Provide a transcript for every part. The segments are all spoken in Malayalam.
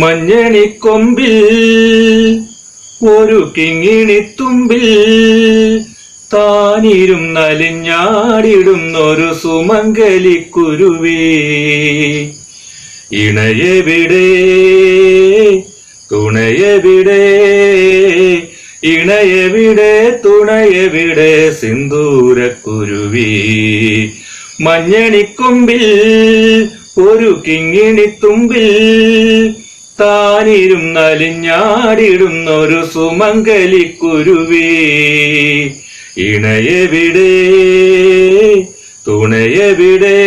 മഞ്ഞണിക്കൊമ്പിൽ ഒരു കിങ്ങിണിത്തുമ്പിൽ താനിരും നലിഞ്ഞാടിടുന്നൊരു സുമംഗലിക്കുരുവേ. ഇണയെവിടെ തുണയെവിടെ ഇണയെവിടെ തുണയെവിടെ സിന്ദൂരക്കുരുവി. മഞ്ഞണിക്കൊമ്പിൽ ഒരു കിങ്ങിണിത്തുമ്പിൽ താനിരും നലിഞ്ഞാടിടുന്നൊരു സുമംഗലിക്കുരുവി ഇണയെവിടെ തുണയെവിടെ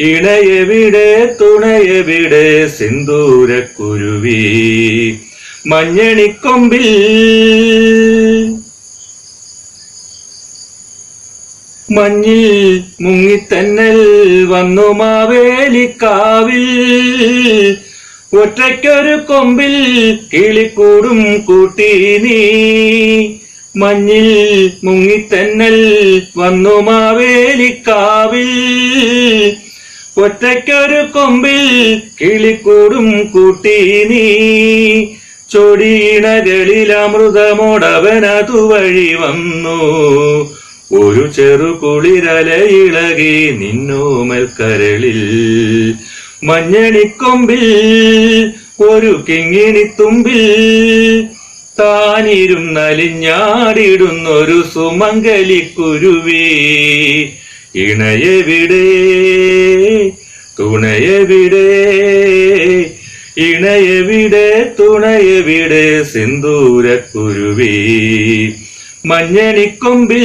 ഇണയെവിടെ തുണയെവിടെ സിന്ദൂരക്കുരുവി. മഞ്ഞണിക്കൊമ്പിൽ മഞ്ഞിൽ മുങ്ങിത്തന്നൽ വന്നു മാവേലിക്കാവിൽ. ഒറ്റയ്ക്കൊരു കൊമ്പിൽ കിളിക്കൂടും കൂട്ടി നീ. മഞ്ഞിൽ മുങ്ങിത്തന്നൽ വന്നു മാവേലിക്കാവിൽ. ഒറ്റയ്ക്കൊരു കൊമ്പിൽ കിളിക്കൂടും കൂട്ടി നീ. ചൊടിയിണകളിൽ അമൃതമോടവനതു വഴി വന്നു. ഒരു ചെറു കുളിരലയിളകി നിന്നോമൽ കരളിൽ. മഞ്ഞണിക്കൊമ്പിൽ ഒരു കിങ്ങിണി കിങ്ങിണിത്തുമ്പിൽ താനിരും നലിഞ്ഞാടിടുന്നൊരു സുമംഗലിക്കുരുവി. ഇണയെവിടെ? തുണയെവിടെ? ഇണയെവിടെ? തുണയെവിടെ? സിന്ദൂരക്കുരുവി. മഞ്ഞണിക്കൊമ്പിൽ